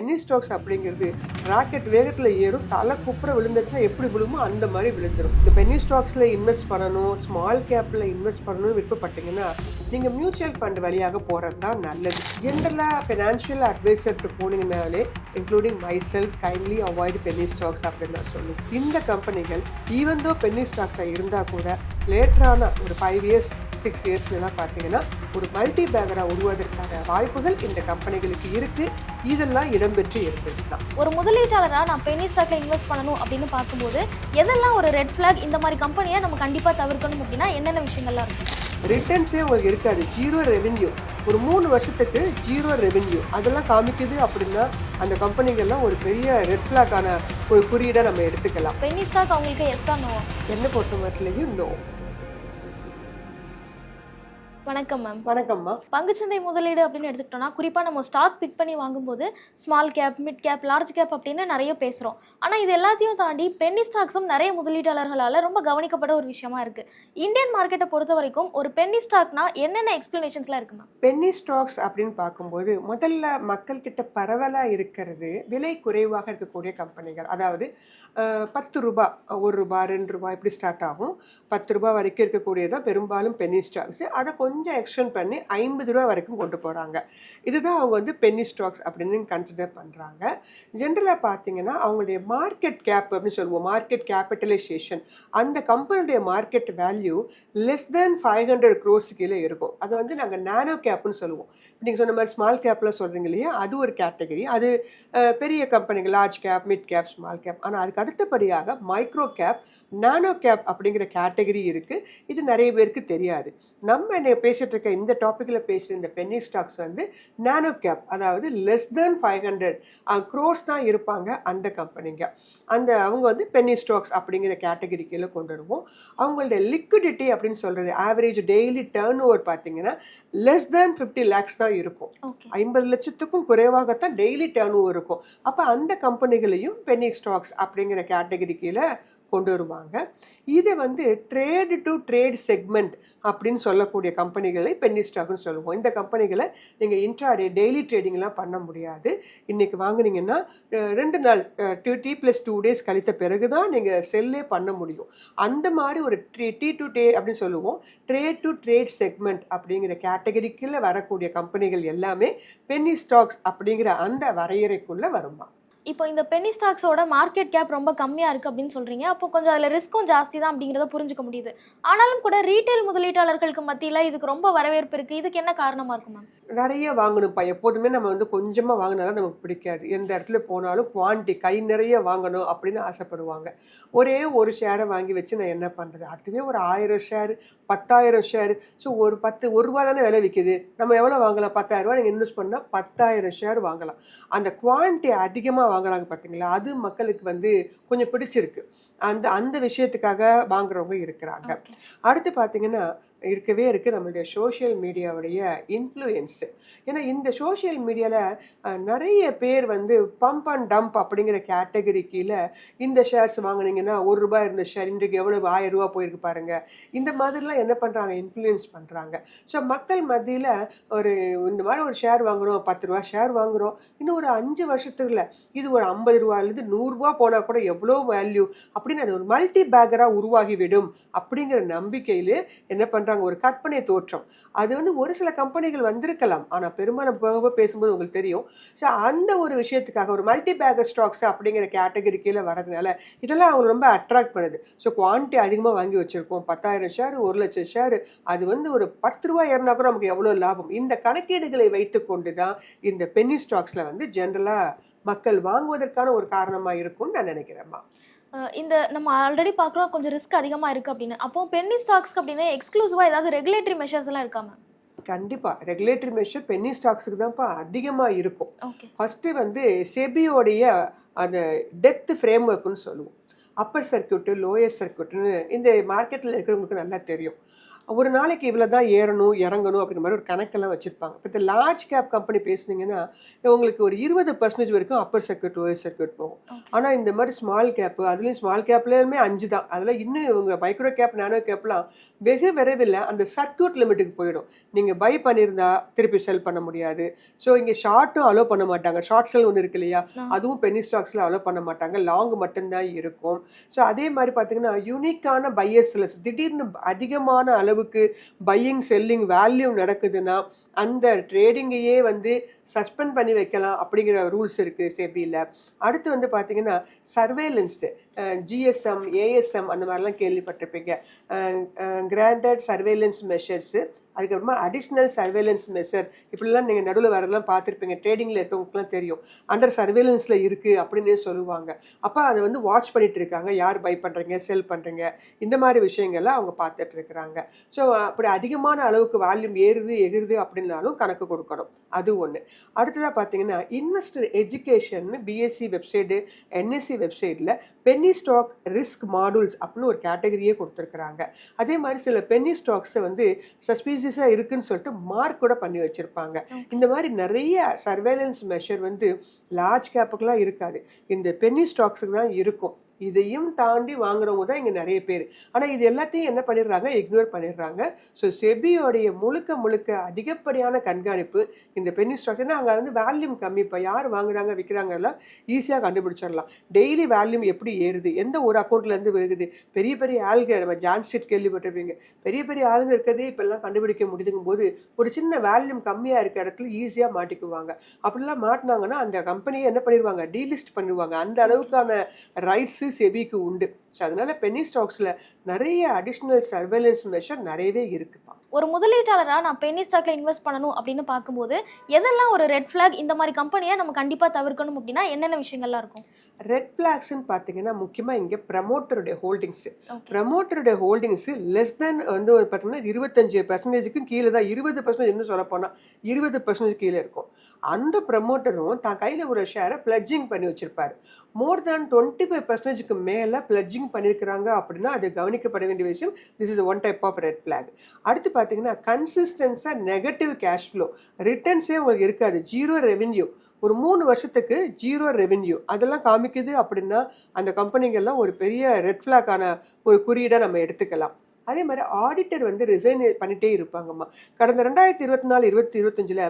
Penney stocks அப்படிங்கிறது rocket வேகத்தில் ஏறும் தலை குப்புற விழுந்துச்சுன்னா எப்படி விழுமோ அந்த மாதிரி விழுந்துடும் இந்த பென்னி ஸ்டாக்ஸில் இன்வெஸ்ட் பண்ணணும் ஸ்மால் கேப்பில் இன்வெஸ்ட் பண்ணணும்னு விருப்பப்பட்டீங்கன்னா நீங்கள் மியூச்சுவல் ஃபண்ட் வழியாக போகிறது தான் நல்லது ஜென்ரலாக ஃபினான்ஷியல் அட்வைசர்கிட்ட போனீங்கனாலே including myself kindly avoid penny stocks அப்படின்னு நான் சொல்லுவேன். இந்த கம்பெனிகள் ஈவன் தோ பென்னி ஸ்டாக்ஸாக இருந்தால் கூட லேட்டரான ஒரு ஃபைவ் இயர்ஸ் சிக்ஸ் இயர்ஸ்லாம் பார்த்தீங்கன்னா ஒரு மல்டி பேக்கராக உருவாவதற்கான வாய்ப்புகள் இந்த கம்பெனிகளுக்கு இருக்குது இதெல்லாம் இடம்பெற்று இருந்துச்சுன்னா. ஒரு முதலீட்டாளராக நான் பெனி ஸ்டாக்ல இன்வெஸ்ட் பண்ணணும் அப்படின்னு பார்க்கும்போது எதெல்லாம் ஒரு ரெட் ஃபிளாக் இந்த மாதிரி கம்பெனியை நம்ம கண்டிப்பாக தவிர்க்கணும் அப்படின்னா என்னென்ன விஷயங்கள்லாம் இருக்கும் ரிட்டர்ன்ஸே உங்களுக்கு இருக்காது. ஜீரோ ரெவென்யூ ஒரு மூணு வருஷத்துக்கு ஜீரோ ரெவென்யூ அதெல்லாம் காமிக்குது அப்படின்னா அந்த கம்பெனிகள்லாம் ஒரு பெரிய ரெட் ஃபிளாக்கான ஒரு குறியீடை நம்ம எடுத்துக்கலாம். பெனி ஸ்டாக் அவங்களுக்கு எஸ் நோ என்னை பொறுத்த மட்டும் நோ வணக்கம் மேம் வணக்கம்மா பங்குச்சந்தை முதலீடு அப்படின்னு எடுத்துக்கிட்டோம்னா குறிப்பாக நம்ம ஸ்டாக் பிக் பண்ணி வாங்கும்போது small cap mid cap large cap அப்படின்னு நிறைய பேசுகிறோம் ஆனால் இது எல்லாத்தையும் தாண்டி பென்னி ஸ்டாக்ஸும் நிறைய முதலீட்டாளர்களால் ரொம்ப கவனிக்கப்பட்ட ஒரு விஷயமா இருக்குது இந்தியன் மார்க்கெட்டை பொறுத்த வரைக்கும் ஒரு பென்னி ஸ்டாக்னா என்னென்ன எக்ஸ்பிளனேஷன்ஸ்லாம் இருக்கு மேம் பென்னி ஸ்டாக்ஸ் அப்படின்னு பார்க்கும்போது முதல்ல மக்கள்கிட்ட பரவலாக இருக்கிறது விலை குறைவாக இருக்கக்கூடிய கம்பெனிகள் அதாவது பத்து ரூபாய் ஒரு ரூபாய் ரெண்டு ரூபாய் இப்படி ஸ்டார்ட் ஆகும். பத்து ரூபாய் வரைக்கும் இருக்கக்கூடியதான் பெரும்பாலும் பென்னி ஸ்டாக்ஸ் அதை கொஞ்சம் கொஞ்சம் எக்ஸ்டெண்ட் பண்ணி ஐம்பது ரூபா வரைக்கும் கொண்டு போகிறாங்க இதுதான் அவங்க வந்து பென்னி ஸ்டாக்ஸ் அப்படின்னு கன்சிடர் பண்ணுறாங்க ஜென்ரலாக பார்த்தீங்கன்னா அவங்களுடைய மார்க்கெட் கேப் அப்படின்னு சொல்லுவோம். மார்க்கெட் கேபிட்டலைசேஷன் அந்த கம்பெனியுடைய market value less than five hundred crores கீழே இருக்கும். அது வந்து நாங்கள் நானோ கேப்னு சொல்லுவோம். நீங்கள் சொன்ன மாதிரி ஸ்மால் கேப்பில் சொல்கிறீங்க இல்லையா? அது ஒரு கேட்டகரி அது பெரிய கம்பெனிகள் large cap mid cap small cap ஆனால் அதுக்கு அடுத்தபடியாக மைக்ரோ கேப் நானோ கேப் அப்படிங்கிற கேட்டகரி இருக்குது இது நிறைய பேருக்கு தெரியாது. நம்ம என்ன பேசிட்டு இருக்க இந்த டாப்பிக்கில் பேசுகிற இந்த பென்னி ஸ்டாக்ஸ் வந்து நானோ கேப் அதாவது less than five hundred crores தான் இருப்பாங்க அந்த கம்பெனிங்க அந்த அவங்க வந்து பென்னி ஸ்டாக்ஸ் அப்படிங்கிற கேட்டகரி கீழே கொண்டு வருவோம். அவங்களுடைய லிக்விடிட்டி அப்படின்னு சொல்கிறது ஆவரேஜ் டெய்லி டேர்ன் ஓவர் பார்த்தீங்கன்னா லெஸ் தென் ஃபிஃப்டி லேக்ஸ் தான் இருக்கும். ஐம்பது லட்சத்துக்கும் குறைவாகத்தான் டெய்லி டேர்ன் ஓவர் இருக்கும். அப்போ அந்த கம்பெனிகளையும் பென்னி ஸ்டாக்ஸ் அப்படிங்கிற கேட்டகரி கீழே கொண்டு வருவாங்க. இதை வந்து ட்ரேடு டு ட்ரேட் செக்மெண்ட் அப்படின்னு சொல்லக்கூடிய கம்பெனிகளை பென்னி ஸ்டாக்னு சொல்லுவோம். இந்த கம்பெனிகளை நீங்கள் இன்ட்ராடே டெய்லி ட்ரேடிங்லாம் பண்ண முடியாது. இன்றைக்கி வாங்குனீங்கன்னா ரெண்டு நாள் two T plus two days கழித்த பிறகு தான் நீங்கள் செல்லே பண்ண முடியும். அந்த மாதிரி ஒரு ட்ரீ டி டு டே அப்படின்னு சொல்லுவோம். ட்ரேட் டு ட்ரேட் செக்மெண்ட் அப்படிங்கிற கேட்டகரிக்குள்ளே வரக்கூடிய கம்பெனிகள் எல்லாமே பென்னி ஸ்டாக்ஸ் அப்படிங்கிற அந்த வரையறைக்குள்ளே வருமா? இப்போ இந்த பென்னி ஸ்டாக்ஸோட மார்க்கெட் கேப் ரொம்ப கம்மியாக இருக்குது அப்படின்னு சொல்கிறீங்க அப்போ கொஞ்சம் அதில் ரிஸ்க்கும் ஜாஸ்தி தான் அப்படிங்கிறத புரிஞ்சுக்க முடியுது. ஆனாலும் கூட ரீட்டைல் முதலீட்டாளர்களுக்கு மத்தியில் இதுக்கு ரொம்ப வரவேற்பு இருக்குது இதுக்கு என்ன காரணமாக இருக்கும் மேம் நிறைய வாங்கணும்ப்பா. எப்போதுமே நம்ம வந்து கொஞ்சமாக வாங்கினாலும் நமக்கு பிடிக்காது. எந்த இடத்துல போனாலும் குவான்டிட்டி கை நிறைய வாங்கணும் அப்படின்னு ஆசைப்படுவாங்க. ஒரே ஒரு ஷேரை வாங்கி வச்சு நான் என்ன பண்ணுறது அதுவே ஒரு ஆயிரம் ஷேர் பத்தாயிரம் ஷேர் ஸோ ஒரு பத்து ஒரு ரூபா தானே விலை விற்கிது நம்ம எவ்வளோ வாங்கலாம்? பத்தாயிரம் ரூபா நீங்கள் இன்வெஸ்ட் பண்ணால் பத்தாயிரம் ஷேர் வாங்கலாம். அந்த குவான்டிட்டி அதிகமாக வாங்குறாங்க பார்த்தீங்களா அது மக்களுக்கு வந்து கொஞ்சம் பிடிச்சிருக்கு. அந்த அந்த விஷயத்துக்காக வாங்குறவங்க இருக்கிறாங்க. அடுத்து பார்த்தீங்கன்னா இருக்கவே இருக்குது நம்மளுடைய சோஷியல் மீடியாவுடைய இன்ஃப்ளூயன்ஸு ஏன்னா இந்த சோஷியல் மீடியாவில் நிறைய பேர் வந்து பம்ப் அண்ட் டம்ப் அப்படிங்கிற கேட்டகரி கீழே இந்த ஷேர்ஸ் வாங்கினீங்கன்னா ஒரு ரூபாய் இருந்த ஷேர் இன்றைக்கு எவ்வளோ ஆயிரம் ரூபா போயிருக்கு பாருங்க. இந்த மாதிரிலாம் என்ன பண்ணுறாங்க இன்ஃப்ளூயன்ஸ் பண்ணுறாங்க ஸோ மக்கள் மத்தியில் ஒரு இந்த மாதிரி ஒரு ஷேர் வாங்குகிறோம் பத்து ரூபா ஷேர் வாங்குறோம். இன்னும் ஒரு அஞ்சு வருஷத்துக்குள்ள இது ஒரு ஐம்பது ரூபாயிலேருந்து நூறுரூவா போனால் கூட எவ்வளோ வேல்யூ அப்படின்னு அது ஒரு மல்டி பேக்கராக உருவாகிவிடும் அப்படிங்கிற நம்பிக்கையில் என்ன பண்ணுறாங்க ஒரு கற்பனை தோற்றம். அது வந்து ஒரு சில கம்பெனிகள் வந்திருக்கலாம். ஆனால் பெரும்பாலும் போக பேசும்போது உங்களுக்கு தெரியும். ஸோ அந்த ஒரு விஷயத்துக்காக ஒரு மல்டி பேக்கர் ஸ்டாக்ஸ் அப்படிங்கிற கேட்டகரி கீழே வரதுனால இதெல்லாம் அவங்க ரொம்ப அட்ராக்ட் பண்ணுது. ஸோ குவான்டிட்டி அதிகமாக வாங்கி வச்சுருக்கோம். பத்தாயிரம் ஷேர் ஒரு லட்சம் ஷேர் அது வந்து ஒரு பத்து ரூபாய் ஏறினா கூட நமக்கு எவ்வளோ லாபம்? இந்த கணக்கீடுகளை வைத்துக்கொண்டு தான் இந்த பென்னி ஸ்டாக்ஸில் வந்து ஜென்ரலாக மக்கள் வாங்குவதற்கான ஒரு காரணமாக இருக்கும்னு நான் நினைக்கிறேம்மா இந்த நம்ம ஆல்ரெடி பார்க்குறோம் கொஞ்சம் ரிஸ்க் அதிகமாக இருக்குது அப்படின்னு. அப்போ பென்னி ஸ்டாக்ஸ்க்கு அப்படின்னு எக்ஸ்க்ளூசிவாக ஏதாவது ரெகுலேட்டரி மெஷர்ஸ் எல்லாம் இருக்கா மேம் கண்டிப்பாக ரெகுலேட்டரி மெஷர் பென்னி ஸ்டாக்ஸுக்கு தான்ப்பா அதிகமாக இருக்கும். ஃபஸ்ட்டு வந்து செபியோடைய அந்த டெப்த் ஃப்ரேம் ஒர்க்குன்னு சொல்லுவோம். அப்பர் சர்க்கியூட்டு லோயர் சர்க்கியூட்னு இந்த மார்க்கெட்டில் இருக்கிறவங்களுக்கு நல்லா தெரியும். ஒரு நாளைக்கு இவ்வளோ தான் ஏறணும் இறங்கணும் அப்படின்ற மாதிரி ஒரு கணக்கெல்லாம் வச்சுருப்பாங்க. இப்போ இந்த லார்ஜ் கேப் கம்பெனி பேசுனீங்கன்னா உங்களுக்கு ஒரு இருபது பர்சன்டேஜ் வரைக்கும் அப்பர் சர்க்கியூட் லோயர் சர்க்கியூட் போகும். ஆனால் இந்த மாதிரி ஸ்மால் கேப்பு அதுலேயும் ஸ்மால் கேப்லேயுமே அஞ்சு தான். அதில் இன்னும் இவங்க மைக்ரோ கேப் நானோ கேப்லாம் வெகு விரைவில் அந்த சர்க்கியூட் லிமிட்டுக்கு போயிடும். நீங்கள் பை பண்ணியிருந்தா திருப்பி செல் பண்ண முடியாது. ஸோ இங்கே ஷார்ட்டும் அலோவ் பண்ண மாட்டாங்க. ஷார்ட் செல் ஒன்று இருக்கு இல்லையா? அதுவும் பென்னி ஸ்டாக்ஸில் அலோவ் பண்ண மாட்டாங்க. லாங் மட்டும்தான் இருக்கும். ஸோ அதே மாதிரி பார்த்தீங்கன்னா யூனிக்கான பையர்ஸில் திடீர்னு அதிகமான அளவுக்கு பையிங் செல்லிங் வேல்யூ நடக்குதுன்னா அந்த ட்ரேடிங்கையே வந்து சஸ்பெண்ட் பண்ணி வைக்கலாம் அப்படிங்கிற ரூல்ஸ் இருக்குது செபியில் அடுத்து வந்து பார்த்தீங்கன்னா சர்வேலன்ஸு ஜிஎஸ்எம் ஏஎஸ்எம் அந்த மாதிரிலாம் கேள்விப்பட்டிருப்பீங்க. கிராண்டட் சர்வேலன்ஸ் மெஷர்ஸு அதுக்கப்புறமா அடிஷ்னல் சர்வேலன்ஸ் மெஷர் இப்படிலாம் நீங்கள் நடுவில் வரதெல்லாம் பார்த்துருப்பீங்க. ட்ரேடிங்கில் இருக்கவங்களுக்குலாம் தெரியும். அண்டர் சர்வேலன்ஸில் இருக்குது அப்படின்னே சொல்லுவாங்க. அப்போ அதை வந்து வாட்ச் பண்ணிட்டு இருக்காங்க. யார் பை பண்ணுறீங்க செல் பண்ணுறீங்க இந்த மாதிரி விஷயங்கள்லாம் அவங்க பார்த்துட்டு இருக்கிறாங்க. ஸோ அப்படி அதிகமான அளவுக்கு வால்யூம் ஏறுது எகிருது அப்படின்னாலும் கணக்கு கொடுக்கணும். அது ஒன்று அடுத்ததாக பார்த்தீங்கன்னா investor education BSC website NSC வெப்சைட்டில் பென்னி ஸ்டாக் ரிஸ்க் மாடூல்ஸ் அப்படின்னு ஒரு கேட்டகரியே கொடுத்துருக்குறாங்க. அதே மாதிரி சில பென்னி ஸ்டாக்ஸை வந்து சஸ்பீசியஸாக இருக்குன்னு சொல்லிட்டு மார்க் கூட பண்ணி வச்சுருப்பாங்க. இந்த மாதிரி நிறைய சர்வேலன்ஸ் மெஷர் வந்து லார்ஜ் கேப்புக்கெலாம் இருக்காது. இந்த பென்னி ஸ்டாக்ஸுக்கு தான் இருக்கும். இதையும் தாண்டி வாங்குறவங்க தான் இங்கே நிறைய பேர். ஆனால் இது எல்லாத்தையும் என்ன பண்ணிடுறாங்க? இக்னோர் பண்ணிடுறாங்க. ஸோ செபியோடைய முழுக்க முழுக்க அதிகப்படியான கண்காணிப்பு இந்த பென்னி ஸ்டாக்ஸ் அங்கே வந்து வேல்யூம் கம்மி. இப்போ யார் வாங்குறாங்க விற்கிறாங்க எல்லாம் ஈஸியாக கண்டுபிடிச்சிடலாம். டெய்லி வேல்யூம் எப்படி ஏறுது? எந்த ஒரு அக்கௌண்ட்லேருந்து விழுகுது? பெரிய பெரிய ஆளுங்க நம்ம ஜான்ஸ்ட்ரீட் கேள்விப்பட்டிருப்பீங்க. பெரிய பெரிய ஆளுங்க இருக்கிறதே இப்போல்லாம் கண்டுபிடிக்க முடியுதுங்கும் போது ஒரு சின்ன வேல்யூம் கம்மியாக இருக்க இடத்துல ஈஸியாக மாட்டிக்குவாங்க. அப்படிலாம் மாட்டினாங்கன்னா அந்த கம்பெனியை என்ன பண்ணிடுவாங்க டீலிஸ்ட் பண்ணிடுவாங்க அந்த அளவுக்கான ரைட்ஸு செபிக்கு உண்டு. ஸோ அதனால பென்னி ஸ்டாக்ஸில் நிறைய அடிஷ்னல் சர்வேலன்ஸ் மெஷர் நிறையவே இருக்குப்பா. ஒரு முதலீட்டாளராக நான் பென்னி ஸ்டாக்ல இன்வெஸ்ட் பண்ணணும் அப்படின்னு பார்க்கும்போது எதெல்லாம் ஒரு ரெட் ஃபிளாக் இந்த மாதிரி கம்பெனியை நம்ம கண்டிப்பாக தவிர்க்கணும் அப்படின்னா என்னென்ன விஷயங்கள்லாம் இருக்கும்? ரெட் பிளாக்ஸ்ன்னு பார்த்தீங்கன்னா முக்கியமாக இங்கே ப்ரமோட்டருடைய ஹோல்டிங்ஸு ப்ரமோட்டருடைய ஹோல்டிங்ஸு லெஸ் தென் வந்து பார்த்தீங்கன்னா இருபத்தஞ்சு பர்சன்டேஜுக்கும் கீழே தான் இருபது பர்சன்டேஜ் இன்னும் சொல்ல போனால் இருபது பர்சன்டேஜ் கீழே இருக்கும். அந்த ப்ரமோட்டரும் தான் கையில் ஒரு ஷேரை பிளட்ஜிங் பண்ணி வச்சிருப்பாரு. மோர் தேன் டுவெண்ட்டி ஃபைவ் பர்சன்டேஜுக்கு மேலே பிளட்ஜிங் பண்ணியிருக்கிறாங்க அப்படின்னா அது கவனிக்கப்பட வேண்டிய விஷயம். This is one type of red block அடுத்து பார்த்தீங்கன்னா கன்சிஸ்டன்ஸாக நெகட்டிவ் கேஷ் ஃப்ளோ ரிட்டர்ன்ஸே உங்களுக்கு இருக்காது. ஜீரோ ரெவென்யூ ஒரு மூணு வருஷத்துக்கு ஜீரோ ரெவென்யூ அதெல்லாம் காமிக்குது அப்படின்னா அந்த கம்பெனிங்கெல்லாம் ஒரு பெரிய ரெட் ஃப்ளாக்கான ஒரு குறியீடாக நம்ம எடுத்துக்கலாம். அதே மாதிரி ஆடிட்டர் வந்து ரிசைன் பண்ணிட்டே இருப்பாங்கம்மா. கடந்த ரெண்டாயிரத்தி இருபத்தி நாலு இருபத்தி இருபத்தஞ்சில்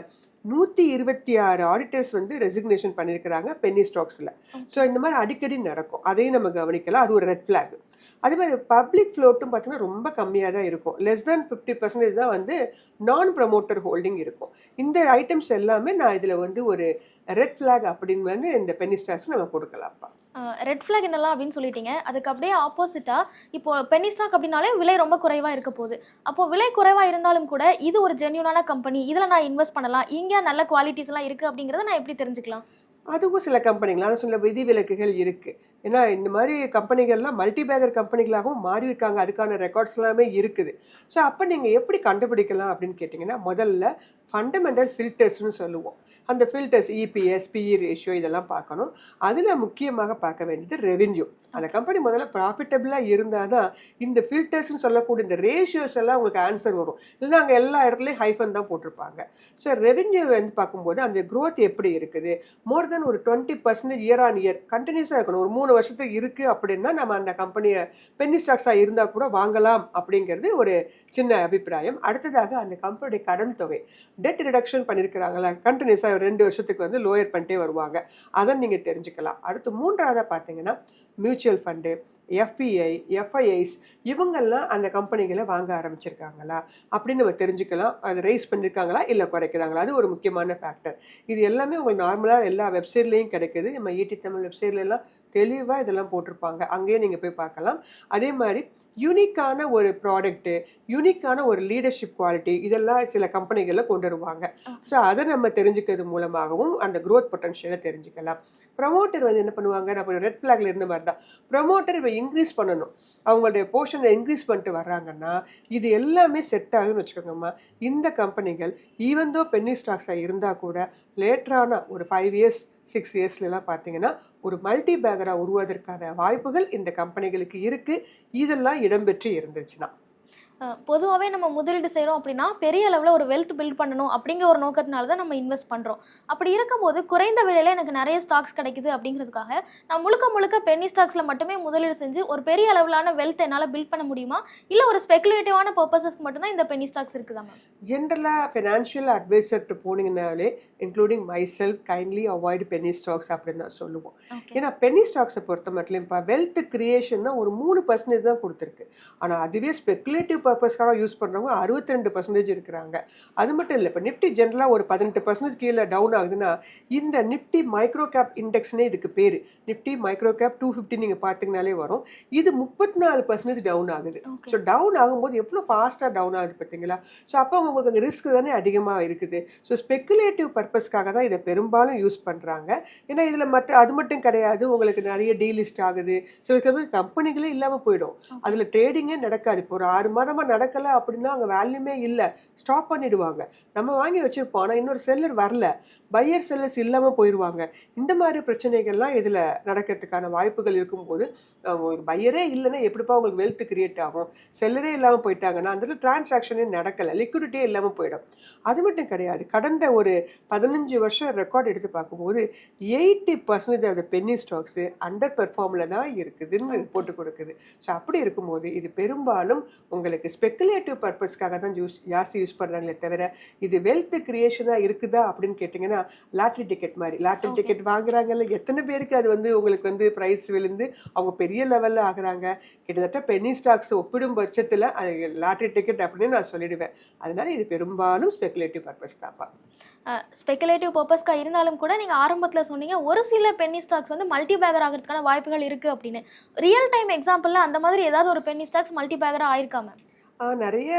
நூற்றி இருபத்தி ஆறு ஆடிட்டர்ஸ் வந்து ரெசிக்னேஷன் பண்ணியிருக்கிறாங்க பென்னி ஸ்டாக்ஸில் ஸோ இந்த மாதிரி அடிக்கடி நடக்கும். அதையும் நம்ம கவனிக்கலாம். அது ஒரு ரெட் ஃப்ளாக் அதே மாதிரி பப்ளிக் ஃப்ளோட்டும் பார்த்தீங்கன்னா ரொம்ப கம்மியாக தான் இருக்கும். லெஸ் தேன் ஃபிஃப்டி பர்சன்டேஜ் தான் வந்து நான் ப்ரமோட்டர் ஹோல்டிங் இருக்கும். இந்த ஐட்டம்ஸ் எல்லாமே நான் இதில் வந்து ஒரு ரெட் ஃப்ளாக் அப்படின்னு வந்து இந்த பென்னி ஸ்டாக்ஸ் நம்ம கொடுக்கலாம்ப்பா. ரெட் ஃப்ளாக் என்னலாம் அப்படின்னு சொல்லிட்டீங்க. அதுக்கு அப்படியே ஆப்போசிட்டாக இப்போ பெனி ஸ்டாக் அப்படின்னாலே விலை ரொம்ப குறைவாக இருக்க போகுது. அப்போ விலை குறைவாக இருந்தாலும் கூட இது ஒரு ஜென்யூனான கம்பெனி இதில் நான் இன்வெஸ்ட் பண்ணலாம். இங்கே நல்ல குவாலிட்டிஸ்லாம் இருக்குது அப்படிங்கிறத நான் எப்படி தெரிஞ்சுக்கலாம்? அதுவும் சில கம்பெனிகளான சில விதிவிலக்குகள் இருக்குது ஏன்னா இந்த மாதிரி கம்பெனிகள்லாம் மல்டி பேக்கர் கம்பெனிகளாகவும் மாறி இருக்காங்க அதுக்கான ரெக்கார்ட்ஸ் எல்லாமே இருக்குது. ஸோ அப்போ நீங்கள் எப்படி கண்டுபிடிக்கலாம் அப்படின்னு கேட்டிங்கன்னா முதல்ல ஃபண்டமெண்டல் ஃபில்டர்ஸ்னு சொல்லுவோம். அந்த ஃபில்டர்ஸ் இபிஎஸ் பிஇ ரேஷியோ இதெல்லாம் பார்க்கணும். அதில் முக்கியமாக பார்க்க வேண்டியது ரெவென்யூ அந்த கம்பெனி முதல்ல ப்ராஃபிட்டபிளாக இருந்தால் தான் இந்த ஃபில்டர்ஸ்னு சொல்லக்கூடிய இந்த ரேஷியோஸ் எல்லாம் உங்களுக்கு ஆன்சர் வரும். இல்லைன்னா அங்கே எல்லா இடத்துலையும் ஹைஃபன் தான் போட்டிருப்பாங்க. ஸோ ரெவென்யூ வந்து பார்க்கும்போது அந்த க்ரோத் எப்படி இருக்குது? மோர் தென் ஒரு twenty percentage year on year கண்டினியூஸாக இருக்கணும். ஒரு மூணு வருஷத்துக்கு இருக்குது அப்படின்னா நம்ம அந்த கம்பெனியை பென்னி ஸ்டாக்ஸாக இருந்தால் கூட வாங்கலாம் அப்படிங்கிறது ஒரு சின்ன அபிப்பிராயம். அடுத்ததாக அந்த கம்பெனியுடைய கடன் தொகை. டெட் ரிடக்ஷன் பண்ணியிருக்கிறாங்களா கண்டினியூஸாக ரெண்டு வருஷத்துக்கு வந்து லோயர் பண்ணிட்டே வருவாங்க. அதை நீங்கள் தெரிஞ்சுக்கலாம். அடுத்து மூன்றாவதாக பார்த்தீங்கன்னா மியூச்சுவல் ஃபண்டு எஃபிஐ எஃப்ஐஐஸ் இவங்கெல்லாம் அந்த கம்பெனிகளை வாங்க ஆரம்பிச்சிருக்காங்களா? அப்படின்னு நம்ம தெரிஞ்சுக்கலாம். அது ரைஸ் பண்ணியிருக்காங்களா இல்லை குறைக்கிறாங்களா? அது ஒரு முக்கியமான ஃபேக்டர் இது எல்லாமே உங்களுக்கு நார்மலாக எல்லா வெப்சைட்லேயும் கிடைக்குது. நம்ம ஈடி தமிழ் வெப்சைட்லலாம் தெளிவாக இதெல்லாம் போட்டிருப்பாங்க. அங்கேயே நீங்கள் போய் பார்க்கலாம். அதே மாதிரி யூனிக்கான ஒரு ப்ராடக்ட்டு யூனிக்கான ஒரு லீடர்ஷிப் குவாலிட்டி இதெல்லாம் சில கம்பெனிகளில் கொண்டு வருவாங்க. ஸோ அதை நம்ம தெரிஞ்சுக்கிறது மூலமாகவும் அந்த growth பொட்டன்ஷியலை தெரிஞ்சுக்கலாம். ப்ரமோட்டர் வந்து என்ன பண்ணுவாங்க? நம்ம ரெட் ஃப்ளாக்ல இருந்த மாதிரி தான் ப்ரமோட்டர் இப்போ இன்க்ரீஸ் பண்ணணும். அவங்களுடைய போர்ஷனை இன்க்ரீஸ் பண்ணிட்டு வர்றாங்கன்னா இது எல்லாமே செட் ஆகுதுன்னு வச்சுக்கோங்கம்மா. இந்த கம்பெனிகள் ஈவன் தோ பென்னி ஸ்டாக்ஸாக இருந்தால் கூட லேட்டரான ஒரு ஃபைவ் இயர்ஸ் சிக்ஸ் இயர்ஸ்லலாம் பார்த்தீங்கன்னா ஒரு மல்டி பேக்கராக உருவாவதற்கான வாய்ப்புகள் இந்த கம்பெனிகளுக்கு இருக்குது இதெல்லாம் இடம்பெற்று இருந்துச்சுன்னா. பொதுவாகவே நம்ம முதலீடு செய்கிறோம் அப்படின்னா பெரிய அளவில் ஒரு வெல்த் பில்ட் பண்ணணும் அப்படிங்கிற ஒரு நோக்கத்தினால தான் நம்ம இன்வெஸ்ட் பண்ணுறோம் அப்படி இருக்கும்போது குறைந்த விலையில எனக்கு நிறைய ஸ்டாக்ஸ் கிடைக்குது அப்படிங்கிறதுக்காக நான் முழுக்க முழுக்க பென்னி ஸ்டாக்ஸில் மட்டுமே முதலீடு செஞ்சு ஒரு பெரிய அளவிலான வெல்த் என்னால் பில்ட் பண்ண முடியுமா? இல்லை ஒரு ஸ்பெகுலேட்டிவான பர்பஸஸ்க்கு மட்டும்தான் இந்த பென்னி ஸ்டாக்ஸ் இருக்குதா மேம் ஜென்ரலாக ஃபினான்ஷியல் அட்வைசர்கிட்ட போனீங்கனாலே including myself kindly avoid penny stocks அப்படின்னு தான் சொல்லுவோம். ஏன்னா பென்னி ஸ்டாக்ஸை பொறுத்த மட்டும் இப்போ வெல்த் கிரியேஷன்னா ஒரு மூணு பர்சன்டேஜ் தான் கொடுத்துருக்கு. ஆனால் அதுவே ஸ்பெகுலேட்டிவ் பர்பஸ்க்காக யூஸ் பண்ணுறவங்க அறுபத்தி ரெண்டு பர்சன்டேஜ் இருக்கிறாங்க. அது மட்டும் இல்லை இப்போ நிஃப்டி ஜென்ரலாக ஒரு பதினெட்டு பர்சன்டேஜ் கீழே டவுன் ஆகுதுன்னா இந்த நிஃப்டி மைக்ரோ கேப் இண்டெக்ஸ்னே இதுக்கு பேர். Nifty micro cap two fifty நீங்கள் பார்த்தீங்கனாலே வரும். இது முப்பத்தி நாலு பர்சன்டேஜ் டவுன் ஆகுது ஸோ டவுன் ஆகும்போது எவ்வளோ ஃபாஸ்ட்டாக டவுன் ஆகுது பார்த்தீங்களா? ஸோ அப்போ உங்களுக்கு ரிஸ்க் தானே அதிகமாக இருக்குது. ஸோ ஸ்பெக்குலேட்டிவ் பர்பஸ்க்காக தான் இதை பெரும்பாலும் யூஸ் பண்ணுறாங்க ஏன்னா இதில் மற்ற அது மட்டும் கிடையாது. உங்களுக்கு நிறைய டீலிஸ்ட் ஆகுது. சில சமயம் கம்பெனிகளே இல்லாமல் போயிடும். அதில் ட்ரேடிங்கே நடக்காது. இப்போ ஒரு ஆறு மாதமாக நடக்கலை அப்படின்னா அங்கே வேல்யூமே இல்லை. ஸ்டாப் பண்ணிடுவாங்க. நம்ம வாங்கி வச்சுருப்போம். ஆனால் இன்னொரு செல்லர் வரல. பையர் செல்லர்ஸ் இல்லாமல் போயிடுவாங்க இந்த மாதிரி பிரச்சனைகள்லாம் இதில் நடக்கிறதுக்கான வாய்ப்புகள் இருக்கும்போது உங்களுக்கு பையரே இல்லைன்னா எப்படிப்பா உங்களுக்கு வெல்த் கிரியேட் ஆகும்? செல்லரே இல்லாமல் போயிட்டாங்கன்னா அந்த இடத்துல டிரான்சாக்ஷனே நடக்கலை. லிக்விடிட்டியே இல்லாமல் போயிடும். அது மட்டும் கிடையாது. கடந்த ஒரு பதினஞ்சு வருஷம் ரெக்கார்ட் எடுத்து பார்க்கும்போது eighty percentage of the penny stocks under பெர்ஃபார்மில் தான் இருக்குதுன்னு போட்டு கொடுக்குது. ஸோ அப்படி இருக்கும்போது இது பெரும்பாலும் உங்களுக்கு ஸ்பெக்குலேட்டிவ் பர்பஸ்க்காக தான் யூஸ் ஜாஸ்தி யூஸ் பண்ணுறாங்களே தவிர இது வெல்த் கிரியேஷனாக இருக்குதா அப்படின்னு கேட்டிங்கன்னா லாட்ரி டிக்கெட் மாதிரி. லாட்ரி டிக்கெட் வாங்குறாங்கல்ல எத்தனை பேருக்கு அது வந்து உங்களுக்கு வந்து ப்ரைஸ் விழுந்து அவங்க பெரிய லெவலில் ஆகுறாங்க. கிட்டத்தட்ட பென்னி ஸ்டாக்ஸ் ஒப்பிடும் பட்சத்தில் அது லாட்ரி டிக்கெட் அப்படின்னு நான் சொல்லிடுவேன். அதனால இது பெரும்பாலும் ஸ்பெக்குலேட்டிவ் பர்பஸ் தான்ப்பா ஸ்பெகுலேட்டிவ் பர்பஸ்க்காக இருந்தாலும் கூட நீங்கள் ஆரம்பத்தில் சொன்னீங்க ஒரு சில பென்னி ஸ்டாக்ஸ் வந்து மல்டி பேக்கர் ஆகிறதுக்கான வாய்ப்புகள் இருக்குது அப்படின்னு. ரியல் டைம் எக்ஸாம்பிளில் அந்த மாதிரி ஏதாவது ஒரு பென்னி ஸ்டாக்ஸ் மல்டி பேக்கராக ஆயிருக்கா மேம் நிறைய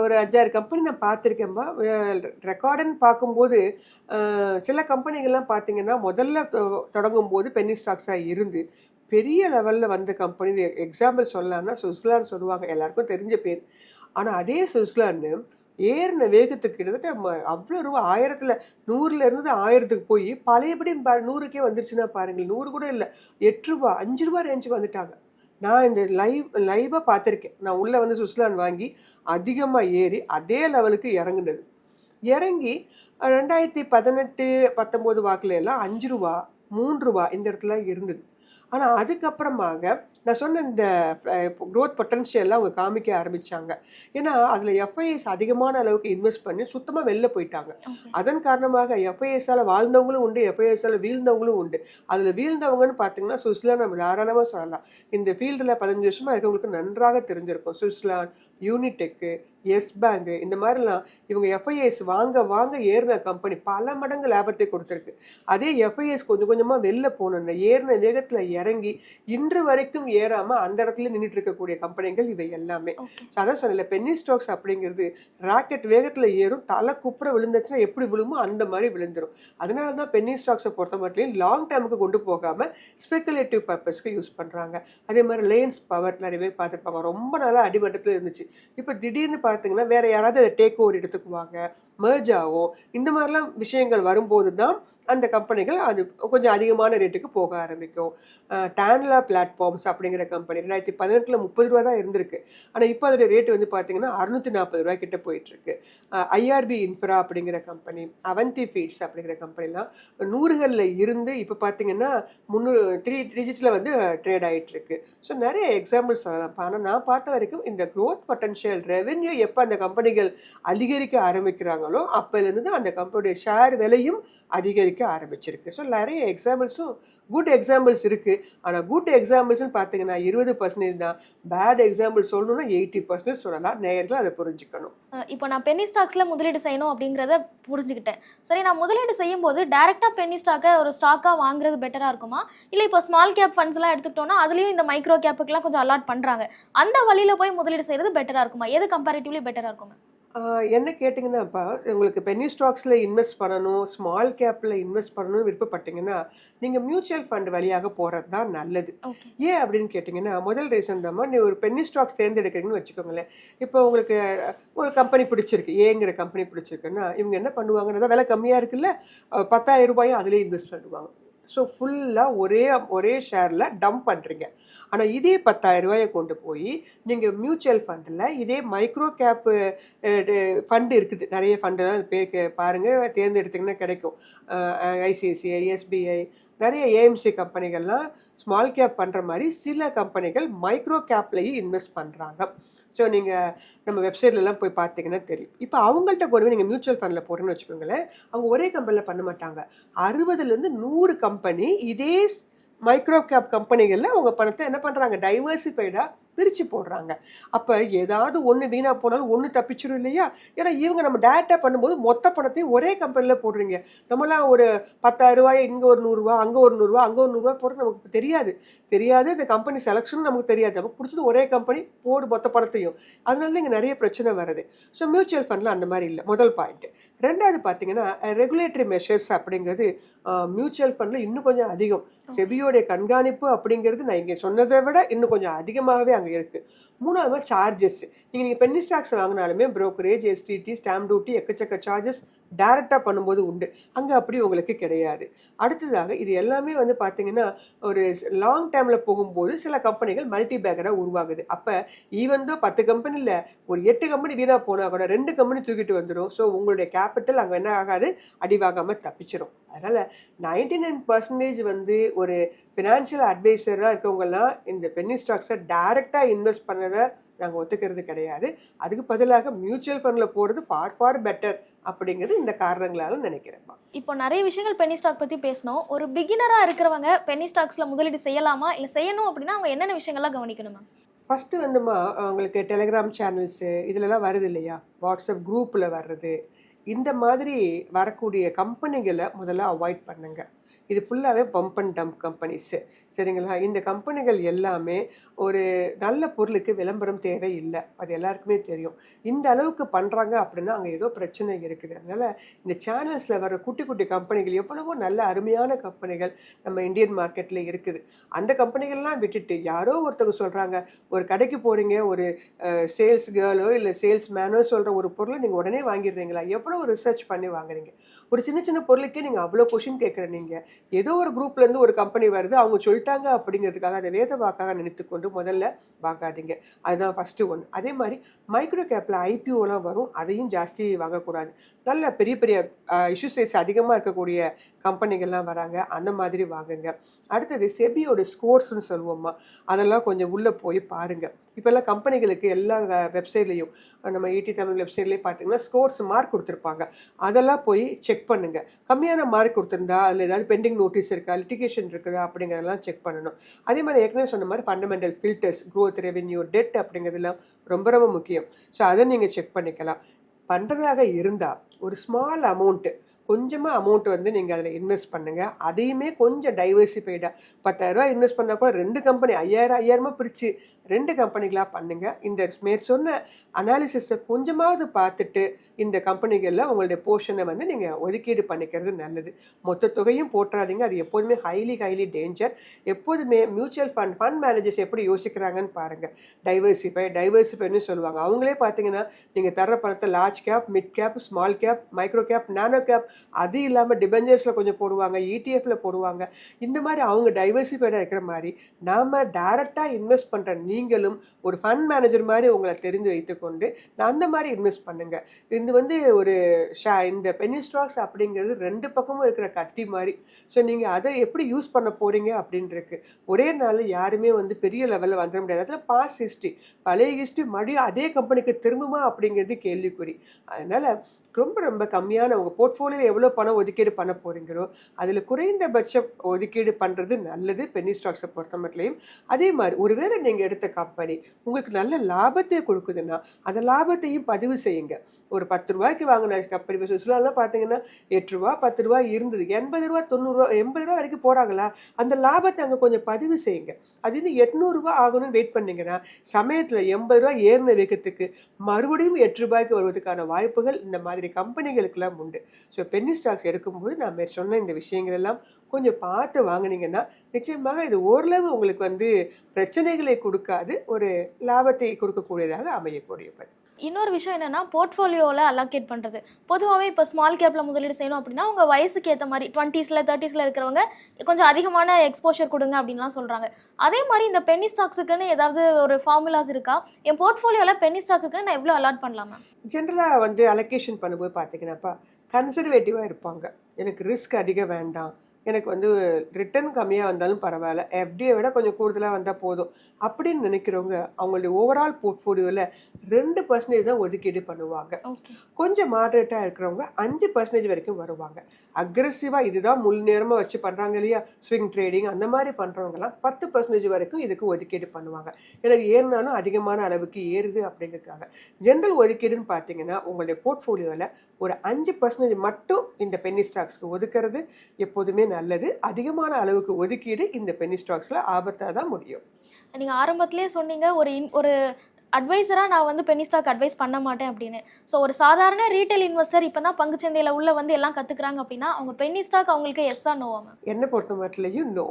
ஒரு அஞ்சாறு கம்பெனி நான் பார்த்துருக்கேன்பா ரெக்கார்டுன்னு பார்க்கும்போது சில கம்பெனிகள்லாம் பார்த்தீங்கன்னா முதல்ல தொ- தொடங்கும் போது பென்னி ஸ்டாக்ஸாக இருந்து பெரிய லெவலில் வந்த கம்பெனி எக்ஸாம்பிள் சொல்லலாம்னா சுவிட்சர்லாந்து சொல்லுவாங்க எல்லாருக்கும் தெரிஞ்ச பேர். ஆனால் அதே சுவிட்சர்லாந்து ஏறின வேகத்துக்கு கிட்டத்தட்ட ம- அவ்வளோ ரூபா ஆயிரத்தில் நூறுல இருந்து ஆயிரத்துக்கு போய் பழையபடி பா- நூறுக்கே வந்துருச்சுன்னா பாருங்கள் நூறு கூட இல்லை எட்டு ரூபா அஞ்சு ரூபா ரேஞ்சுக்கு வந்துட்டாங்க. நான் இந்த லைவ் லைவாக பார்த்துருக்கேன். நான் உள்ளே வந்து சுவிட்சர்லாந்து வாங்கி அதிகமாக ஏறி அதே லெவலுக்கு இறங்குனது. இறங்கி ரெண்டாயிரத்தி பதினெட்டு பத்தொம்போது வாக்குல எல்லாம் அஞ்சு ரூபா மூன்று ரூபா இந்த இடத்துல இருந்தது. ஆனால் அதுக்கப்புறமாக நான் சொன்ன இந்த க்ரோத் பொட்டன்ஷியல்லாம் அவங்க காமிக்க ஆரம்பிச்சாங்க. ஏன்னா அதில் எஃப்ஐஎஸ் அதிகமான அளவுக்கு இன்வெஸ்ட் பண்ணி சுத்தமாக வெளில போயிட்டாங்க. அதன் காரணமாக எஃப்ஐஎஸ்ஸால் வாழ்ந்தவங்களும் உண்டு எஃப்ஐஎஸ்ஸால் வீழ்ந்தவங்களும் உண்டு. அதில் வீழ்ந்தவங்கன்னு பார்த்தீங்கன்னா சுவிட்சர்லாந்து நம்ம தாராளமாக சொல்லலாம். இந்த ஃபீல்டில் பதினஞ்சு வருஷமாக இருக்கவங்களுக்கு நன்றாக தெரிஞ்சிருக்கும். சுவிட்சர்லாந்து யூனிடெக்கு எஸ் பேங்கு இந்த மாதிரிலாம் இவங்க எஃப்ஐஎஸ் வாங்க வாங்க ஏறின கம்பெனி பல மடங்கு லாபத்தை கொடுத்துருக்கு. அதே எஃப்ஐஎஸ் கொஞ்சம் கொஞ்சமாக வெளில போனோன்னா ஏறின வேகத்தில் இறங்கி இன்று வரைக்கும் ஏறாமல் அந்த இடத்துல நின்றுட்டு இருக்கக்கூடிய கம்பெனிகள் இவை எல்லாமே. அதான் சொன்னல பென்னி ஸ்டாக்ஸ் அப்படிங்கிறது ராக்கெட் வேகத்தில் ஏறும் தலை குப்புற விழுந்துச்சுன்னா எப்படி விழுமோ அந்த மாதிரி விழுந்துரும். அதனால தான் பென்னி ஸ்டாக்ஸை பொறுத்த மட்டும் லாங் டேர்முக்கு கொண்டு போகாமல் ஸ்பெகுலேட்டிவ் பர்பஸ்க்கு யூஸ் பண்ணுறாங்க அதே மாதிரி லேன்ஸ் பவர் நிறைய பேர் பார்த்துருப்பாங்க. ரொம்ப நாளாக அடிமட்டத்தில் இருந்துச்சு. இப்போ திடீர்னு பார்த்தீங்கன்னா வேற யாராவது அதை டேக் ஓவர் எடுத்துக்குவாங்க. Merge ஆகும். இந்த மாதிரிலாம் விஷயங்கள் வரும்போது தான் அந்த கம்பெனிகள் அது கொஞ்சம் அதிகமான ரேட்டுக்கு போக ஆரம்பிக்கும். டேன்லா பிளாட்ஃபார்ம்ஸ் அப்படிங்கிற கம்பெனி ரெண்டாயிரத்தி பதினெட்டில் முப்பது ரூபா தான் இருந்திருக்கு. ஆனால் இப்போ அதோடய ரேட் வந்து பார்த்தீங்கன்னா அறுநூற்றி நாற்பது ரூபா கிட்ட போயிட்டுருக்கு. ஐஆர்பி இன்ஃப்ரா அப்படிங்கிற கம்பெனி அவந்தி ஃபீட்ஸ் அப்படிங்கிற கம்பெனிலாம் நூறுகளில் இருந்து இப்போ பார்த்தீங்கன்னா முந்நூறு த்ரீ டிஜிட்ஸில் வந்து ட்ரேட் ஆகிட்டுருக்கு ஸோ நிறைய எக்ஸாம்பிள்ஸ் சொல்லலாம். ஆனால் நான் பார்த்த வரைக்கும் இந்த க்ரோத் பொட்டன்ஷியல் ரெவென்யூ எப்போ அந்த கம்பெனிகள் அதிகரிக்க ஆரம்பிக்கிறாங்களோ அப்போலேருந்து தான் அந்த கம்பெனியுடைய ஷேர் விலையும் அதிகரிக்க ஆரம்பிச்சிருக்கு. ஸோ நிறைய எக்ஸாம்பிள்ஸும் குட் எக்ஸாம்பிள்ஸ் இருக்குது ஆனால் குட் எக்ஸாம்பிள்ஸ்னு பார்த்தீங்கன்னா இருபது பர்சன்டேஜ் தான். பேட் எக்ஸாம்பிள் சொல்லணும்னா எயிட்டி பர்சன்டேஜ் சொல்லலாம். நேரில் அதை புரிஞ்சுக்கணும். இப்போ நான் பென்னி ஸ்டாக்ஸில் முதலீடு செய்யணும் அப்படிங்கிறத புரிஞ்சுக்கிட்டேன். சரி நான் முதலீடு செய்யும் போது டேரெக்டாக பென்னி ஸ்டாக்கை ஒரு ஸ்டாக்காக வாங்குறது பெட்டராக இருக்குமா? இல்லை இப்போ ஸ்மால் கேப் ஃபண்ட்ஸ்லாம் எடுத்துக்கிட்டோம்னா அதுலேயும் இந்த மைக்ரோ கேப்புக்கெல்லாம் கொஞ்சம் அலாட் பண்ணுறாங்க அந்த வழியில் போய் முதலீடு செய்கிறது பெட்டராக இருக்குமா? எது கம்பேரிட்டிவ்லி பெட்டராக இருக்குமா என்ன கேட்டிங்கன்னாப்பா உங்களுக்கு பென்னி ஸ்டாக்ஸில் இன்வெஸ்ட் பண்ணணும் ஸ்மால் கேப்பில் இன்வெஸ்ட் பண்ணணும்னு விருப்பப்பட்டீங்கன்னா நீங்கள் மியூச்சுவல் ஃபண்ட் வழியாக போகிறது தான் நல்லது. ஏன் அப்படின்னு கேட்டிங்கன்னா முதல் ரீசன் தான் நீ ஒரு பென்னி ஸ்டாக்ஸ் தேர்ந்தெடுக்கிறீங்கன்னு வச்சுக்கோங்களேன். இப்போ உங்களுக்கு ஒரு கம்பெனி பிடிச்சிருக்கு ஏங்கிற கம்பெனி பிடிச்சிருக்குன்னா இவங்க என்ன பண்ணுவாங்கன்னா விலை கம்மியாக இருக்குல்ல பத்தாயிரம் ரூபாயும் அதிலே இன்வெஸ்ட் பண்ணுவாங்க. ஸோ ஃபுல்லாக ஒரே ஒரே ஷேரில் டம்ப் பண்ணுறீங்க ஆனால் இதே பத்தாயிரம் ரூபாயை கொண்டு போய் நீங்கள் மியூச்சுவல் ஃபண்டில் இதே மைக்ரோ கேப்பு ஃபண்டு இருக்குது. நிறைய ஃபண்டு தான் பே பாருங்கள் தேர்ந்தெடுத்திங்கன்னா கிடைக்கும். ஐசிஐசிஐ எஸ்பிஐ நிறைய ஏஎம்சி கம்பெனிகள்லாம் ஸ்மால் கேப் பண்ணுற மாதிரி சில கம்பெனிகள் மைக்ரோ கேப்லேயும் இன்வெஸ்ட் பண்ணுறாங்க ஸோ நீங்கள் நம்ம வெப்சைட்லலாம் போய் பார்த்தீங்கன்னா தெரியும். இப்போ அவங்கள்ட்ட கொண்டு நீங்கள் மியூச்சுவல் ஃபண்டில் போடுறேன்னு வச்சுக்கோங்களேன் அவங்க ஒரே கம்பெனியில் பண்ண மாட்டாங்க. அறுபதுலேருந்து நூறு கம்பெனி இதே மைக்ரோ கேப் கம்பெனிகளில் அவங்க பணத்தை என்ன பண்ணுறாங்க டைவர்சிஃபைடாக பிரித்து போடுறாங்க. அப்போ ஏதாவது ஒன்று வீணாக போனாலும் ஒன்று தப்பிச்சிடும் இல்லையா? ஏன்னா இவங்க நம்ம டேரெக்டாக பண்ணும்போது மொத்த பணத்தையும் ஒரே கம்பெனியில் போடுறீங்க. நம்மலாம் ஒரு பத்தாயிரம் ரூபாய் இங்கே ஒரு நூறுரூவா அங்கே ஒரு நூறுரூவா அங்கே ஒரு நூறுரூவா போடுறது நமக்கு தெரியாது. தெரியாது இந்த கம்பெனி செலெக்ஷனும் நமக்கு தெரியாது. நமக்கு பிடிச்சது ஒரே கம்பெனி போடு மொத்த பணத்தையும். அதனால தான் இங்கே நிறைய பிரச்சனை வருது. ஸோ மியூச்சுவல் ஃபண்டில் அந்த மாதிரி இல்லை. முதல் பாயிண்ட் ரெண்டாவது பார்த்தீங்கன்னா ரெகுலேட்டரி மெஷர்ஸ் அப்படிங்கிறது மியூச்சுவல் ஃபண்டில் இன்னும் கொஞ்சம் அதிகம். செபியோடைய கண்காணிப்பு அப்படிங்கிறது நான் இங்கே சொன்னதை விட இன்னும் கொஞ்சம் அதிகமாகவே அங்கே இருக்குது மூணாவது சார்ஜஸ் நீங்கள் நீங்கள் பென்னி ஸ்டாக்ஸ் வாங்கினாலுமே ப்ரோக்கரேஜ் எஸ்டிடி ஸ்டாம்ப் டியூட்டி எக்கச்சக்க சார்ஜஸ் டைரெக்டாக பண்ணும்போது உண்டு. அங்கே அப்படி உங்களுக்கு கிடையாது. அடுத்ததாக இது எல்லாமே வந்து பார்த்தீங்கன்னா ஒரு லாங் டேர்மில் போகும்போது சில கம்பெனிகள் மல்டி பேக்கராக உருவாகுது. அப்போ ஈவன் தான் பத்து கம்பெனியில் ஒரு எட்டு கம்பெனி வீணாக போனால் கூட ரெண்டு கம்பெனி தூக்கிட்டு வந்துடும் ஸோ உங்களுடைய கேபிட்டல் அங்கே என்ன ஆகாது? அடிவாகாமல் தப்பிச்சிடும் அதனால் நைன்டி நைன் பர்சன்டேஜ் வந்து ஒரு ஃபினான்ஷியல் அட்வைசராக இருக்கவங்கெல்லாம் இந்த பென்னி ஸ்டாக்ஸை டைரெக்டாக இன்வெஸ்ட் பண்ணதை நாங்கள் ஒத்துக்கிறது கிடையாது. அதுக்கு பதிலாக மியூச்சுவல் ஃபண்டில் போகிறது ஃபார் ஃபார் பெட்டர் அப்படிங்கிறது இந்த காரணங்களால நினைக்கிறேன்ப்பா இப்போ நிறைய விஷயங்கள் பென்னி ஸ்டாக் பற்றி பேசணும் ஒரு பிகினராக இருக்கிறவங்க பென்னி ஸ்டாக்ஸில் முதலீடு செய்யலாமா? இல்லை செய்யணும் அப்படின்னா அவங்க என்னென்ன விஷயங்கள்லாம் கவனிக்கணுமா? ஃபஸ்ட்டு வந்துமா அவங்களுக்கு டெலிகிராம் சேனல்ஸு இதுலலாம் வருது இல்லையா? வாட்ஸ்அப் குரூப்பில் வர்றது. இந்த மாதிரி வரக்கூடிய கம்பெனிகளை முதல்ல அவாய்ட் பண்ணுங்க. இது ஃபுல்லாகவே பம்ப் அண்ட் டம்ப் கம்பெனிஸு சரிங்களா? இந்த கம்பெனிகள் எல்லாமே ஒரு நல்ல பொருளுக்கு விளம்பரம் தேவை இல்லை அது எல்லாருக்குமே தெரியும். இந்த அளவுக்கு பண்ணுறாங்க அப்படின்னா அங்கே ஏதோ பிரச்சனை இருக்குது. அதனால் இந்த சேனல்ஸில் வர குட்டி குட்டி கம்பெனிகள் எவ்வளவோ நல்ல அருமையான கம்பெனிகள் நம்ம இந்தியன் மார்க்கெட்டில் இருக்குது. அந்த கம்பெனிகள்லாம் விட்டுட்டு யாரோ ஒருத்தவங்க சொல்கிறாங்க ஒரு கடைக்கு போகிறீங்க ஒரு சேல்ஸ் கேர்ளோ இல்லை சேல்ஸ் மேனோ சொல்கிற ஒரு பொருளை நீங்கள் உடனே வாங்கிடுறீங்களா? எவ்வளோ ரிசர்ச் பண்ணி வாங்குறீங்க? ஒரு சின்ன சின்ன பொருளுக்கே நீங்கள் அவ்வளோ கொஷின் கேட்குற நீங்கள் ஏதோ ஒரு குரூப்லேருந்து ஒரு கம்பெனி வருது அவங்க சொல்லிட்டாங்க அப்படிங்கிறதுக்காக அதை வேத வாக்காக நினைத்து கொண்டு முதல்ல வாங்காதீங்க. அதுதான் ஃபஸ்ட்டு ஒன்று அதே மாதிரி மைக்ரோ கேப்பில் ஐபிஓலாம் வரும் அதையும் ஜாஸ்தி வாங்கக்கூடாது. நல்ல பெரிய பெரிய இஷ்யூ சைஸ் அதிகமாக இருக்கக்கூடிய கம்பெனிகள்லாம் வராங்க. அந்த மாதிரி வாங்குங்க. அடுத்தது செபியோட ஸ்கோர்ஸ்னு சொல்லுவோம்மா அதெல்லாம் கொஞ்சம் உள்ளே போய் பாருங்கள் இப்போல்லாம் கம்பெனிகளுக்கு எல்லா வெப்சைட்லேயும் நம்ம ஈடி தமிழ் வெப்சைட்லேயே பார்த்தீங்கன்னா ஸ்கோர்ஸ் மார்க் கொடுத்துருப்பாங்க. அதெல்லாம் போய் செக் பண்ணுங்கள் கம்மியான மார்க் கொடுத்துருந்தா அதில் ஏதாவது பெண்டிங் நோட்டீஸ் இருக்கா லிட்டிகேஷன் இருக்குதா அப்படிங்கிறதெல்லாம் செக் பண்ணணும். அதே மாதிரி ஏற்கனவே சொன்ன மாதிரி fundamental filters growth revenue debt அப்படிங்கிறதுலாம் ரொம்ப ரொம்ப முக்கியம். ஸோ அதை நீங்கள் செக் பண்ணிக்கலாம். பண்ணுறதாக இருந்தால் ஒரு ஸ்மால் அமௌண்ட்டு கொஞ்சமாக அமௌண்ட் வந்து நீங்கள் அதில் இன்வெஸ்ட் பண்ணுங்கள் அதையுமே கொஞ்சம் டைவர்சிஃபைடாக பத்தாயிரரூபா இன்வெஸ்ட் பண்ணால் கூட ரெண்டு கம்பெனி ஐயாயிரம் ஐயாயிரமாக பிரித்து ரெண்டு கம்பெனிகளாக பண்ணுங்கள் இந்த மேற் சொன்ன அனாலிசிஸை கொஞ்சமாவது பார்த்துட்டு இந்த கம்பெனிகளில் உங்களுடைய போர்ஷனை வந்து நீங்கள் ஒதுக்கீடு பண்ணிக்கிறது நல்லது. மொத்த தொகையும் போட்டுறாதீங்க அது எப்போதுமே ஹைலி ஹைலி டேஞ்சர் எப்போதுமே மியூச்சுவல் ஃபண்ட் ஃபண்ட் மேனேஜர்ஸ் எப்படி யோசிக்கிறாங்கன்னு பாருங்கள் டைவர்சிஃபை டைவர்சிஃபைன்னு சொல்லுவாங்க. அவங்களே பார்த்தீங்கன்னா நீங்கள் தர பணத்தை large cap mid cap small cap micro cap nano cap அது இல்லாமல் டிபெஞ்சர்ஸில் கொஞ்சம் போடுவாங்க இடிஎஃப்ல போடுவாங்க. இந்த மாதிரி அவங்க டைவர்சிஃபைடாக இருக்கிற மாதிரி நாம் டைரெக்டாக இன்வெஸ்ட் பண்ணுற நீங்களும் ஒரு ஃபண்ட் மேனேஜர் மாதிரி உங்களை தெரிந்து வைத்துக்கொண்டு நான் அந்த மாதிரி இன்வெஸ்ட் பண்ணுங்க. இது வந்து ஒரு ஷா இந்த பென்னி ஸ்டாக்ஸ் அப்படிங்கிறது ரெண்டு பக்கமும் இருக்கிற கத்தி மாதிரி. ஸோ நீங்கள் அதை எப்படி யூஸ் பண்ண போறீங்க அப்படின்னு ஒரே நாள் யாருமே வந்து பெரிய லெவலில் வந்துட முடியாது. அதில் பாஸ் ஹிஸ்ட்ரி பழைய ஹிஸ்ட்ரி மறுபடியும் அதே கம்பெனிக்கு திரும்புமா அப்படிங்கிறது கேள்விக்குறி. அதனால் ரொம்ப ரொம்ப கம்மியான உங்கள் போர்ட்ஃபோலியோ எவ்வளோ பணம் ஒதுக்கீடு பண்ண போறீங்களோ அதில் குறைந்தபட்ச ஒதுக்கீடு பண்ணுறது நல்லது. பென்னி ஸ்டாக்ஸை பொறுத்த மட்டும். அதே மாதிரி ஒருவேளை நீங்கள் எடுத்த கம்பெனி உங்களுக்கு நல்ல லாபத்தை கொடுக்குதுன்னா அந்த லாபத்தையும் பதிவு செய்யுங்க. ஒரு பத்து ரூபாய்க்கு வாங்கின கம்பெனி சுற்றுலாலாம் பார்த்தீங்கன்னா எட்டு ரூபா பத்து ரூபா இருந்தது. எண்பது ரூபா தொண்ணூறுரூவா எண்பது ரூபா வரைக்கும் போகிறாங்களா அந்த லாபத்தை அங்கே கொஞ்சம் பதிவு செய்யுங்க. அது இன்னும் எட்நூறுரூவா ஆகணும்னு வெயிட் பண்ணிங்கன்னா சமயத்தில் எண்பது ரூபா ஏறின விற்கிறதுக்கு மறுபடியும் எட்டு ரூபாய்க்கு வருவதற்கான வாய்ப்புகள் இந்த மாதிரி கம்பெனிகளுக்கெல்லாம் உண்டு. ஸோ பென்னி ஸ்டாக்ஸ் எடுக்கும்போது நான் மேற் சொன்ன இந்த விஷயங்கள் எல்லாம் கொஞ்சம் பார்த்து வாங்கினீங்கன்னா நிச்சயமாக இது ஓரளவு உங்களுக்கு வந்து பிரச்சனைகளை கொடுக்காது ஒரு லாபத்தை கொடுக்கக்கூடியதாக அமையக்கூடியது இன்னொரு விஷயம் என்னென்னா போர்ட்ஃபோலியோவில் அலோகேட் பண்ணுறது பொதுவாகவே இப்போ ஸ்மால் கேப்பில் முதலீடு செய்யணும் அப்படின்னா உங்கள் வயசுக்கு ஏற்ற மாதிரி டுவெண்ட்டீஸில் தேர்ட்டிஸில் இருக்கிறவங்க கொஞ்சம் அதிகமான எக்ஸ்போஷர் கொடுங்க அப்படின்லாம் சொல்கிறாங்க அதே மாதிரி இந்த பென்னி ஸ்டாக்ஸுக்குன்னு ஏதாவது ஒரு ஃபார்முலாஸ் இருக்கா? என் போர்ட்ஃபோலியோவில் பென்னி ஸ்டாக்குக்குன்னு நான் எவ்வளோ அலாட் பண்ணலாமா? ஜென்ரலாக வந்து அலோகேஷன் பண்ணும்போது பார்த்தீங்கன்னாப்பா கன்சர்வேட்டிவாக இருப்பாங்க. எனக்கு ரிஸ்க் அதிகம் வேண்டாம். எனக்கு வந்து ரிட்டர்ன் கம்மியாக வந்தாலும் பரவாயில்ல. எஃப்டியை விட கொஞ்சம் கூடுதலாக வந்தால் போதும். அப்படின்னு நினைக்கிறவங்க அவங்களுடைய ஓவரால் போர்ட்ஃபோலியோவில் ரெண்டு பர்சன்டேஜ் தான் ஒதுக்கீடு பண்ணுவாங்க. கொஞ்சம் மாடரேட்டாக இருக்கிறவங்க அஞ்சு பர்சன்டேஜ் வரைக்கும் வருவாங்க. அக்ரெசிவாக இதுதான் முழு நேரமாக வச்சு பண்ணுறாங்க இல்லையா? ஸ்விங் ட்ரேடிங் அந்த மாதிரி பண்ணுறவங்கலாம் பத்து பர்சன்டேஜ் வரைக்கும் இதுக்கு ஒதுக்கீடு பண்ணுவாங்க. எனக்கு ஏறினாலும் அதிகமான அளவுக்கு ஏறுது அப்படிங்கிறதுக்காக. ஜென்ரல் ஒதுக்கீடுன்னு பார்த்தீங்கன்னா உங்களுடைய போர்ட்ஃபோலியோவில் ஒரு அஞ்சு பர்சன்டேஜ் மட்டும் இந்த பென்னி ஸ்டாக்ஸ்க்கு ஒதுக்குறது எப்போதுமே நல்லது. அதிகமான அளவுக்கு ஒதுக்கீடு இந்த பென்னி ஸ்டாக்ஸில் ஆபத்தாக தான் முடியும். நீங்கள் ஆரம்பத்திலே சொன்னீங்க ஒரு இன் ஒரு அட்வைசராக நான் வந்து பென்னி ஸ்டாக் அட்வைஸ் பண்ண மாட்டேன் அப்படின்னு. ஸோ ஒரு சாதாரண ரீட்டைல் இன்வெஸ்டர் இப்போ தான் பங்குச்சந்தையில் உள்ள வந்து எல்லாம் கற்றுக்குறாங்க அப்படின்னா அவங்க பென்னி ஸ்டாக் அவங்களுக்கு எஸ்ஸா நோவா மேம் என்னை பொறுத்த மட்டும் நோ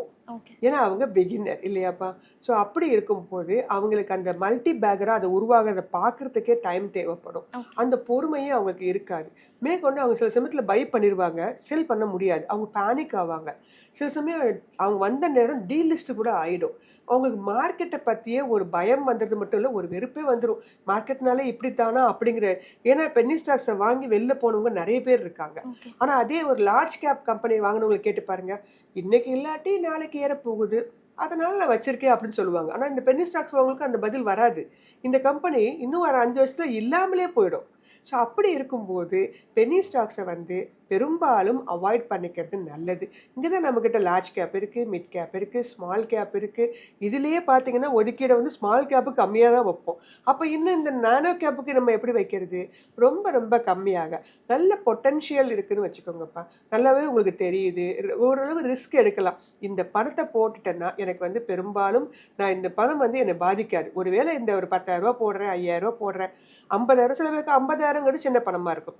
ஏன்னா அவங்க பிகினர் இல்லையாப்பா? ஸோ அப்படி இருக்கும்போது அவங்களுக்கு அந்த மல்டி பேக்கராக அதை உருவாகிறத பார்க்கறதுக்கே டைம் தேவைப்படும். அந்த பொறுமையும் அவங்களுக்கு இருக்காது. மேற்கொண்டு அவங்க சில சமயத்தில் பை பண்ணிடுவாங்க செல் பண்ண முடியாது. அவங்க பேனிக் ஆவாங்க. சில சமயம் அவங்க வந்த நேரம் டீலிஸ்ட் கூட ஆயிடும். அவங்களுக்கு மார்க்கெட்டை பற்றியே ஒரு பயம் வந்தது மட்டும் இல்லை ஒரு வெறுப்பே வந்துடும் மார்க்கெட்னாலே இப்படித்தானா அப்படிங்கிற ஏன்னா பென்னி ஸ்டாக்ஸை வாங்கி வெளில போனவங்க நிறைய பேர் இருக்காங்க. ஓகே ஆனா அதே ஒரு லார்ஜ் கேப் கம்பெனி வாங்கினவங்களை கேட்டு பாருங்க. இன்னைக்கு இல்லாட்டி நாளைக்கு ஏற போகுது. அதனால நான் வச்சிருக்கேன் அப்படின்னு சொல்லுவாங்க. ஆனா இந்த பென்னி ஸ்டாக்ஸ் வாங்களுக்கு அந்த பதில் வராது. இந்த கம்பெனி இன்னும் ஒரு அஞ்சு வருஷத்துல இல்லாமலே போயிடும். ஸோ அப்படி இருக்கும்போது பென்னி ஸ்டாக்ஸை வந்து பெரும்பாலும் அவாய்ட் பண்ணிக்கிறது நல்லது. இங்கே தான் நம்மக்கிட்ட லார்ஜ் கேப் இருக்குது மிட் கேப் இருக்குது ஸ்மால் கேப் இருக்குது இதுலேயே பார்த்தீங்கன்னா ஒதுக்கீடை வந்து ஸ்மால் கேப்பு கம்மியாக தான் வைப்போம். அப்போ இன்னும் இந்த நானோ கேப்புக்கு நம்ம எப்படி வைக்கிறது? ரொம்ப ரொம்ப கம்மியாக. நல்ல பொட்டன்ஷியல் இருக்குன்னு வச்சுக்கோங்கப்பா. நல்லாவே உங்களுக்கு தெரியுது. ஓரளவு ரிஸ்க் எடுக்கலாம். இந்த பணத்தை போட்டுட்டேன்னா எனக்கு வந்து பெரும்பாலும் நான் இந்த பணம் வந்து என்னை பாதிக்காது. ஒருவேளை இந்த ஒரு பத்தாயிரரூபா போடுறேன் ஐயாயிரம் போடுறேன். ஐம்பதாயிரம் சில பேருக்கு ஐம்பதாயிரங்கிறது சின்ன பணமாக இருக்கும்.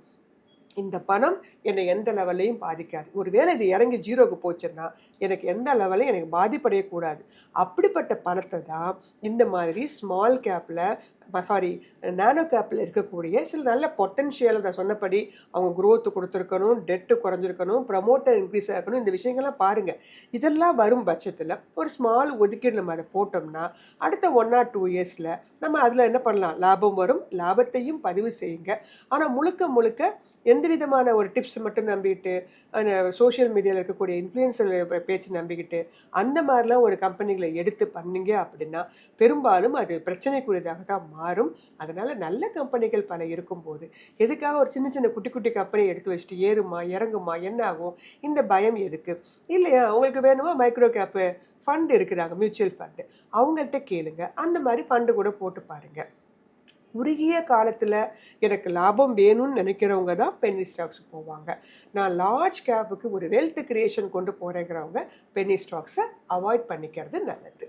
இந்த பணம் என்னை எந்த லெவல்லையும் பாதிக்காது. ஒருவேளை இது இறங்கி ஜீரோக்கு போச்சுன்னா எனக்கு எந்த லெவலையும் எனக்கு பாதிப்படையக்கூடாது. அப்படிப்பட்ட பணத்தை தான் இந்த மாதிரி ஸ்மால் கேப்பில் சாரி நானோ கேப்பில் இருக்கக்கூடிய சில நல்ல பொட்டன்ஷியல் நான் சொன்னபடி அவங்க growth கொடுத்துருக்கணும் டெட்டு குறைஞ்சிருக்கணும் ப்ரமோட்டர் இன்க்ரீஸ் ஆகணும் இந்த விஷயங்கள்லாம் பாருங்கள் இதெல்லாம் வரும் பட்சத்தில் ஒரு ஸ்மால் ஒதுக்கீடு நம்ம அதை போட்டோம்னா அடுத்த ஒன் ஆர் டூ இயர்ஸில் நம்ம அதில் என்ன பண்ணலாம்? லாபம் வரும் லாபத்தையும் பதிவு செய்யுங்க. ஆனால் முழுக்க முழுக்க எந்த விதமான ஒரு டிப்ஸ் மட்டும் நம்பிட்டு சோஷியல் மீடியாவில் இருக்கக்கூடிய இன்ஃப்ளூயன்சர் பேச்சு நம்பிக்கிட்டு அந்த மாதிரிலாம் ஒரு கம்பெனிகளை எடுத்து பண்ணீங்க அப்படின்னா பெரும்பாலும் அது பிரச்சனைக்குரியதாக தான் மாறும். அதனால் நல்ல கம்பெனிகள் பல இருக்கும்போது எதுக்காக ஒரு சின்ன சின்ன குட்டி குட்டி கம்பெனி எடுத்து வச்சுட்டு ஏறுமா இறங்குமா என்ன ஆகும் இந்த பயம் எதுக்கு? இல்லையா? உங்களுக்கு வேணுமா மைக்ரோ கேப்பு ஃபண்டு இருக்கிறாங்க மியூச்சுவல் ஃபண்டு அவங்கள்ட்ட கேளுங்க. அந்த மாதிரி ஃபண்டு கூட போட்டு பாருங்கள் குறுகிய காலத்தில் எனக்கு லாபம் வேணும்னு நினைக்கிறவங்க தான் பென்னி ஸ்டாக்ஸ் போவாங்க. நான் லார்ஜ் கேப்புக்கு ஒரு வெல்த் கிரியேஷன் கொண்டு போகிறேங்கிறவங்க பென்னி ஸ்டாக்ஸை அவாய்ட் பண்ணிக்கிறது நல்லது.